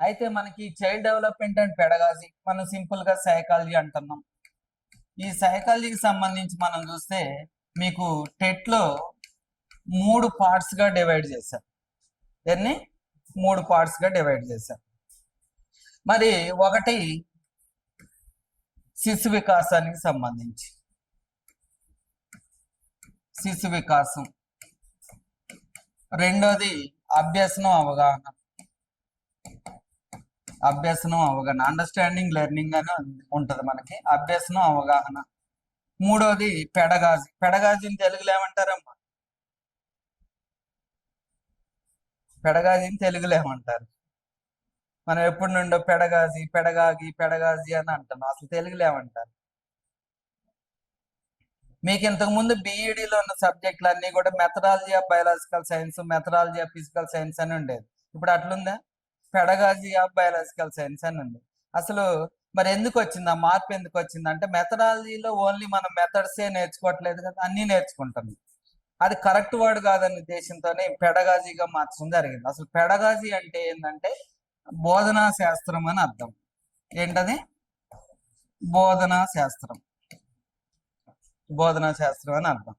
అయితే మనకి child development and pedagogy మనం సింపుల్గా సైకాలజీ అంటున్నాం. ఈ సైకాలజీకి సంబంధించి మనం చూస్తే మీకు టెట్లో మూడు పార్ట్స్గా డివైడ్ చేశారు దాన్ని? మూడు పార్ట్స్గా డివైడ్ చేశారు మరి ఒకటి శిశు వికాసానికి సంబంధించి. శిశు వికాసం. రెండోది అభ్యసనం అవగాహన. అభ్యసనం అవగాహన అండర్స్టాండింగ్ లెర్నింగ్ అని ఉంటుంది మనకి. అభ్యసనం అవగాహన. మూడోది పెడగాజి. పెడగాజిని తెలుగులో ఏమంటారమ్మా? పెడగాజిని తెలుగులో ఏమంటారు? మనం ఎప్పటి నుండో పెడగాజి పెడగాగి పెడగాజి అని అంటున్నాం అసలు తెలుగులో ఏమంటారు? మీకు ఇంతకు ముందు బీఈడిలో ఉన్న సబ్జెక్టులు అన్ని కూడా methodology of biological science methodology of physical science అని ఉండేది. ఇప్పుడు అట్లుందా? పెడగాజీ ఆఫ్ బయాలజికల్ సైన్స్ అని ఉంది అసలు మరి ఎందుకు వచ్చింది ఆ మార్పు ఎందుకు వచ్చింది అంటే మెథడాలజీలో ఓన్లీ మనం మెథడ్సే నేర్చుకోవట్లేదు కదా అన్ని నేర్చుకుంటాం. అది కరెక్ట్ వర్డ్ కాదనే ఉద్దేశంతోనే పెడగాజీగా మార్చడం జరిగింది. అసలు పెడగాజీ అంటే ఏంటంటే బోధనా శాస్త్రం అని అర్థం. ఏంటది? బోధనా శాస్త్రం. బోధనా శాస్త్రం అని అర్థం.